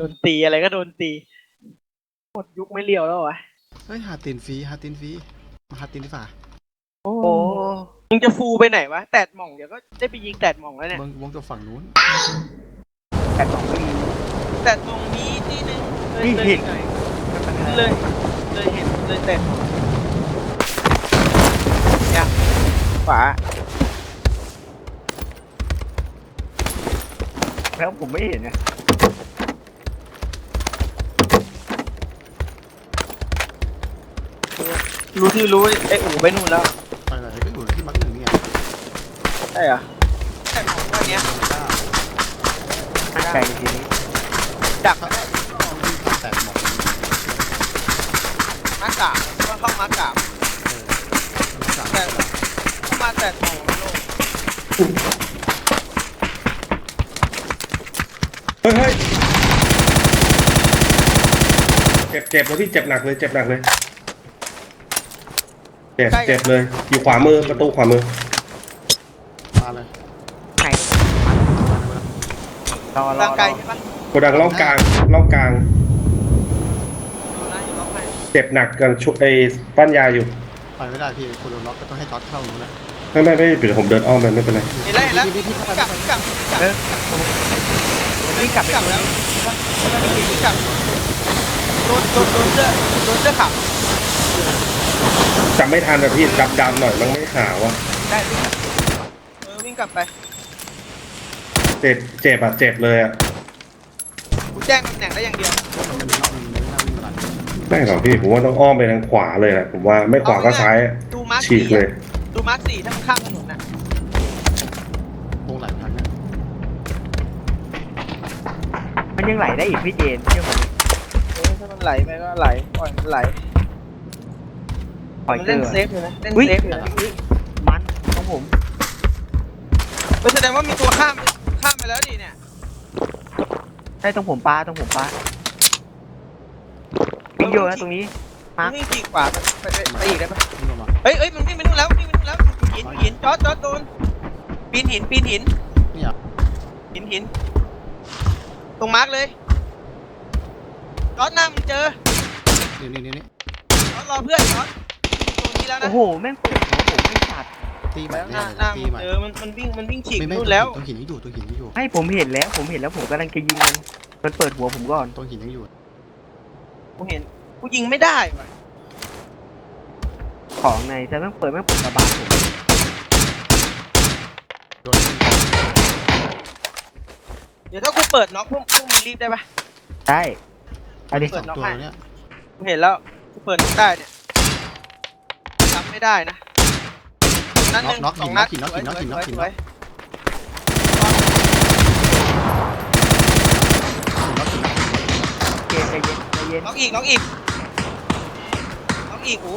โดนตีอะไรก็โดนตีหมดยุคไม่เลี้ยวแล้ววะเฮ้ยหาตินฟรีหาตินฟรีมาหาตินดีฝ่าโอ้มึงจะฟูไปไหนวะแตดหม่องเดี๋ยวก็ได้ไปยิงแตดหม่องแล้วเนี่ยเมืองวงจากฝั่งนู้นแต่สองไม่มี แตดหม่องมีที่หนึงเลยนี่เลยเห็นหน่อยเลยเลยเห็นเลยแตดหม่องยังขวาแล้วผมไม่เห็นไง รู้ที่รู้ไอ้อู่ไปนู่นแล้วไปไหนก็อยู่ที่มักหนึ่งนี่ไงใช่เหรอแตดหม่องวันเนี้ยตั้งใจทีนี้ดักต้องวิ่งผ่านแตกหมอกมากาบว่าเข้ามากาบเออมันสั่งแต่เข้ามาแตดหม่องโลกเฮ้ยเฮ้ยเจ็บเจ็บเลยพี่เจ็บหนักเลยเจ็บหนักเลย เจ็บเจ็บเลย อยู่ขวามือประตูขวามือ มาเลยไหนรอรอร่างรกาอยใช่ปะโกดังล่องกลางล่องกลาง ดูนะอยู่ร้องไห้เจ็บหนักกันชุดไอ้ปั้นยาอยู่ ไปไม่ได้พี่คุณโดนล็อกก็ต้องให้จอดเข้าหนูนะไม่ไม่ไม่เดี๋ยวผมเดินอ้อมไปไม่เป็นไร เห็นแล้วเห็นแล้วพี่พี่พี่กลับกลับเออผมวิ่งกลับไปกลับแล้วกลับโดนโดนโดนเสื้อโดนเสื้อขาว จำไม่ทันอะพี่ดำดำๆหน่อยมันไม่ขาวอะได้วิ่งกลับเออวิ่งกลับไปเจ็บเจ็บอะเจ็บเลยอะกูแจ้งตำแหน่งได้อย่างเดียวมันไม่ล็อกมันไม่น่าวิ่งมาหลังไม่หรอกพี่ผมว่าต้องอ้อมไปทางขวาเลยแหละผมว่าไม่ขวาก็ซ้ายอะดูมาร์คฉีสี่กเลยดูมาร์คสี่ถ้ามันข้ามถนนน่ะวงหลายพันนะมันยังไหลได้อีกพี่เจนเชื่อผมเออถ้ามันไหลไปก็ไหลปล่อยมันไหล ปล่อยมันเจเล่นอ เซฟอยู่นะเล่นอุ้ยเซฟอยู่นะมันของผมเออแสดงว่ามีตัวข้ามข้ามไปแล้วดิเนี่ยได้ตรงผมปลาตรงผมปลาวิ่งโยนนะตรงนี้ฮะวิ่งขี่ขวาไปไปไปอีกได้ปะวิ่งออกมาเฮ้ยเฮ้ยมันวิ่งไปนู่นแล้ววิ่งไปนู่นแล้วหินหินจอดจอดโดนปีนหินปีนหินนี่อะหินหินตรงมาร์กเลยจอดหน้ามึงเจอนี่นี่นี่นี่จอดรอเพื่อนจอดตัวนี้ แล้วนะโอ้โห แม่งเปิดของผมไม่ขาดตีใหม่แล้วหเนี่น้ายหน้าตีมึงใหม่เจอมันมันวิ่งมันวิ่งฉีกไม่ไม่นู่นแล้วตรงหินยังอยู่ตรงหินยังอยู่ให้ผมเห็นแล้ว ผมเห็นแล้วผมกำลังจะยิงมัน มันเปิดหัวผมก่อนตรงหินยังอยู่กูเห็นกูยิงไม่ได้ว่ะของในแต่แม่งเปิดแม่งเปิดกระบาลผมโดนเดี๋ยวถ้ากูเปิดน็อกพวกพวกมึงรีบได้ปะได้เอันนี้เปิสดองน็อกตัวให้เนี่ยกูเห็นแล้วกูเปิดน็อกได้เนี่ยทำ ไม่ได้นะนัดหนึ่งสองนัดสวยสวยสวยสวยเจนใจเย็นใจเย็นน็อกอีกน็อกอีกน็อกอีกหู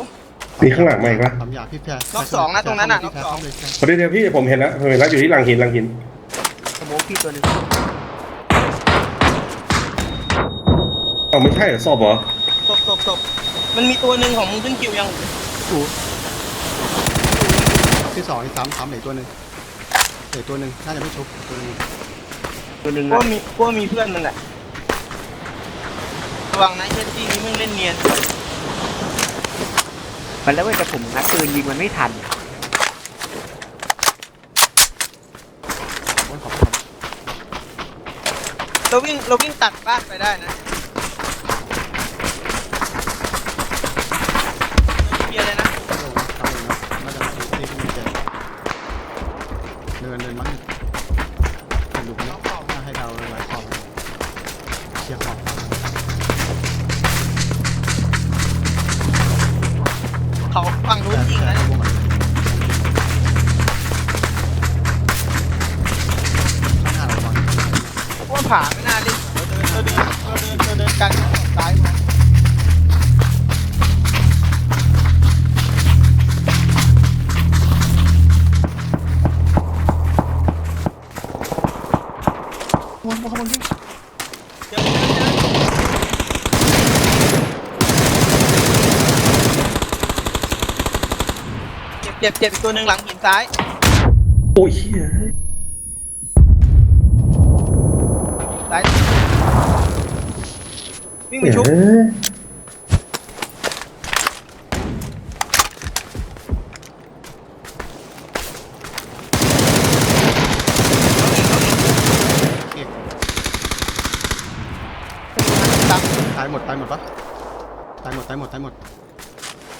มีข้างหลังมาอีกปะทำยาพี่แพรน็อกสองนะตรงนั้นน่ะน็อกสอง พอดีเดียวพี่ผมเห็นแล้วผมเห็นแล้วอยู่ที่หลังหินหลังหินสโมกพี่ตัวหนึงเอาไม่ใช่เหรอสอบเหรอ ตบตบตบมันมีตัวหนึ่งของมึงขึ้นคิวยัง ที่สองที่สามสามเหลือตัวหนึ่งเหลือตัวหนึ่งน่าจะไม่ชุบตัวหนึงตัวหนึ่งพวนะกมีพวกมีเพื่อนมันแหละระวังนะเชนจี้นี้มึงเล่นเนียนมันแล้วเว้ยแต่ผมนัดปืนยิงมันไม่ทันบนขอบครับเราวิ่งเราวิ่งตัดบ้านไปได้นะ เดินเดินมั้งดินดูนะน่าให้เราลายขอบเคลียร์ขอบเขาฝั่งนู้นยิงนะเนี่ยวงหลังข้างหน้าระวังพวกผาไม่น่าเล่นเราเดินเราเดินเราเดินเราเดินกันซ้ายพอ วนวนวนวิ่งเจอเจอเจอเจ็บเจ็บเจ็บอีกตัวหนึ่งหลังหินซ้าย โอ้ยเหี้ยซ้ายวิ่งไปชุบ เอ้ย เอก ตาม ตายหมดตายหมดปะ ตายหมดตายหมด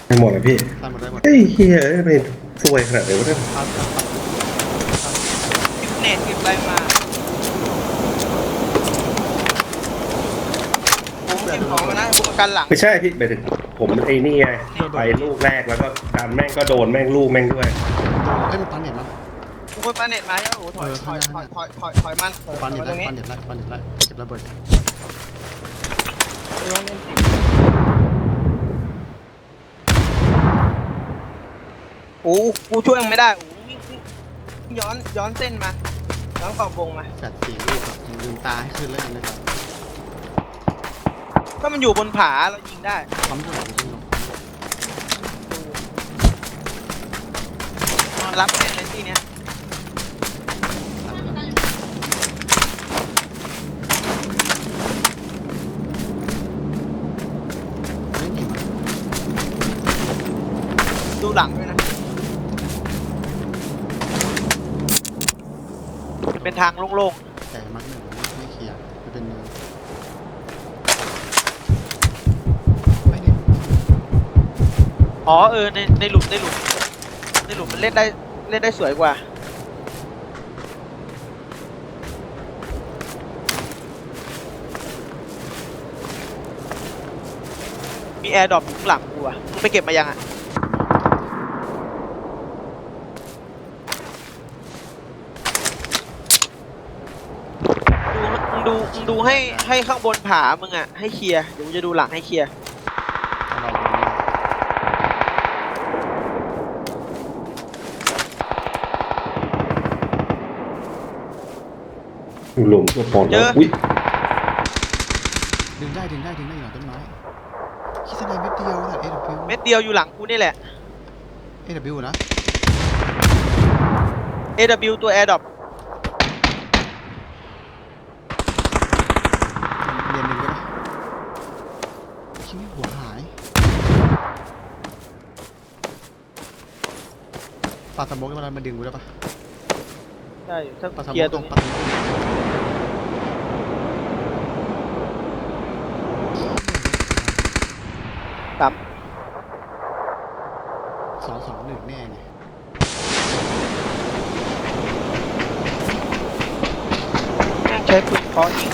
ตายหมดให้หมดเลยพี่ตายหมดตายหมดเฮ้ยเฮียเอ้ยเป็นซวยขนาดไหนวะเนี่ยครับครับครับเน็ตเก็บอะไรมาผมเก็บของมานะผมประกันหลังไม่ใช่พี่ไปถึงผมไอ้นี่ไงไปลูกแรกแล้วก็ดันแม่งก็โดนแม่งลูกแม่งด้วยเอ้ยมันปันเน็ตมั้งทุกคนมาเน็ตมาแล้วโอ้โหถอยเออถอยข้างหถน้าอยถอยถอยถอยมันถอยปันเน็ตมาตไล่รงนี้ปันเน็ตไล่ปันเน็ตไล่เก็บระเบิดโอ้ โหกูช่วยยังไม่ได้โอ้โหวิ่งวิ่งย้อนย้อนเส้นมา ย้อนขอบวงมาแฟดสี่ลูกครับยิงลืมตาให้ขึ้นเลยนะครับถ้ามันอยู่บนผาเรายิงได้ปั๊มด้วยผมยิงลงนอนรับเน็ตในที่เนี้ย มันเป็นทางโล่งแต่มักหนึ่งไม่เคลียร์มันเป็นเนินไม่เนี่ยๆอ๋อเออในในหลุมในหลุมในหลุมมันเล่นได้เล่นได้สวยกว่า มีแอร์ดรอปอยู่ข้างหลังกูอะมึงไปเก็บมายังอะ ดูมึงดูมึงดูให้ให้ข้างบนผามึงอะให้เคลียร์เดี๋ยวกูจะดูหลังให้เคลียร์เราดูนี่อยู่หลุมตัวปอนเจออุ้ยดึงได้ดึงได้ดึงได้อยู่หลังต้นไม้คิดทนายเม็ดเดียวแต่ AW เม็ดเดียวอยู่หลังกูนี่แหละ AW นะ AW ตัว Air Drop เรียนหนึ่งได้ปะคิดว่าหัวหายปาสโมกแล้วมันมาดึงกูได้ปะได้อยู่ถ้าปาสโมเคลียกร์ตตรรงงปาสโมกสองสองหนึ่งแน่ไงใช้ปืนเคอยิง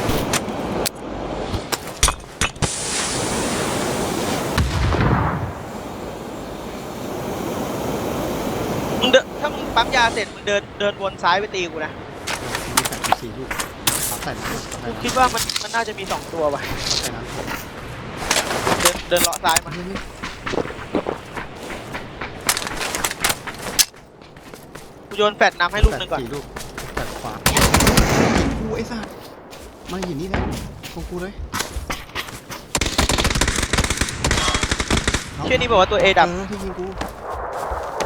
มึงเดินถ้ามึง ปั๊มยาเสร็จมึงเดินเดินวนซ้ายไปตีกูนะมีแปดมีสี่ลูกสามใส่น้ำสามใส่กูน้ำคิดว่ามันมันน่าจะมีสองตัวว่ะใส่น้ำเดินเดินเลาะซ้ายมาเฮ้ยเฮ้ยกูโยนแฟดน้ำให้ลูกหนึ่งก่อนสี่ลูกแปดขวากูไอ้สัสมาอยู่นี่นะของกูเลยชื่อนี้บอกว่าตัว A ดับเออที่ยิงกู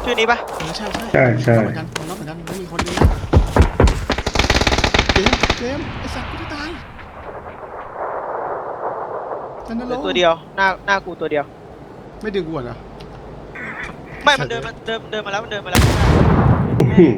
ชื่อนี้ปะเออใช่ใช่ใช่ใช่รับเหมือนกันรับเหมือนกันไม่มีคนเดียวเจมส์เจมส์ไอ้สัตว์กูจะตายจันนเหลืรอกตัวเดียว หน้าหน้ากูตัวเดียว ไม่ดึงกูเหรอไม่มันเดินมันเดินเดินมาแล้วมันเดินมาแล้วอื้อหือ